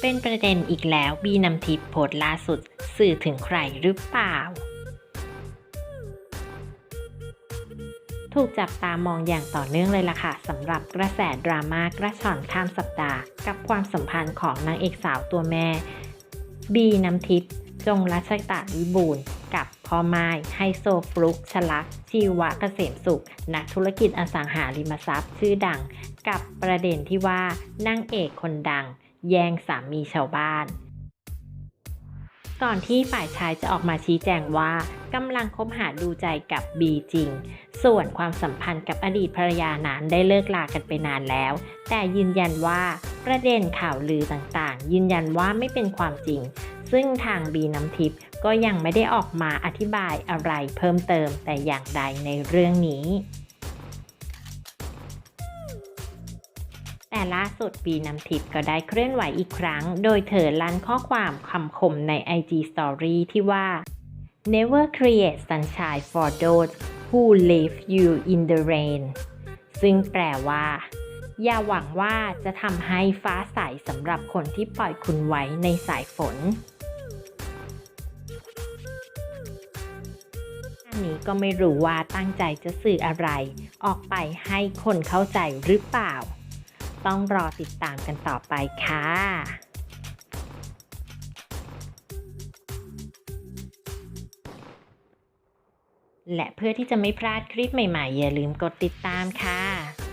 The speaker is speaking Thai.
เป็นประเด็นอีกแล้วบีนำทิพย์โพสล่าสุด สื่อถึงใครหรือเปล่า ถูกจับตามองอย่างต่อเนื่องเลยล่ะค่ะสำหรับกระแสดราม่ากระชอนข้ามสัปดาห์ กับความสัมพันธ์ของนางเอกสาวตัวแม่ บีน้ำทิพย์จงรัชตะวิบูลย์กับพ่อไม้ไฮโซฟลุกชลัก ชีวะเกษมสุข นักธุรกิจอสังหาริมทรัพย์ชื่อดัง กับประเด็นที่ว่านางเอกคนดัง แย่งสามีชาวบ้าน ก่อนที่ฝ่ายชายจะออกมาชี้แจงว่ากำลังคบหาดูใจกับบีจริง ส่วนความสัมพันธ์กับอดีตภรรยานั้นได้เลิกลากันไปนานแล้ว แต่ยืนยันว่าประเด็นข่าวลือต่างๆ ยืนยันว่าไม่เป็นความจริง ซึ่งทางบีน้ำทิพย์ก็ยังไม่ได้ออกมาอธิบายอะไรเพิ่มเติมแต่อย่างใดในเรื่องนี้ แต่ล่าสุดบีน้ำทิพย์ก็ได้เคลื่อนไหวอีกครั้ง โดยเธอลั่นข้อความคำคมใน IG Story ที่ว่า Never create sunshine for those who leave you in the rain ซึ่งแปลว่า อย่าหวังว่าจะทำให้ฟ้าใสสำหรับคนที่ปล่อยคุณไว้ในสายฝนอันนี้ก็ไม่รู้ว่าตั้งใจจะสื่ออะไร ออกไปให้คนเข้าใจหรือเปล่า ต้องรอติดตามกันต่อไปค่ะและเพื่อที่จะไม่พลาดคลิปใหม่ๆ อย่าลืมกดติดตามค่ะ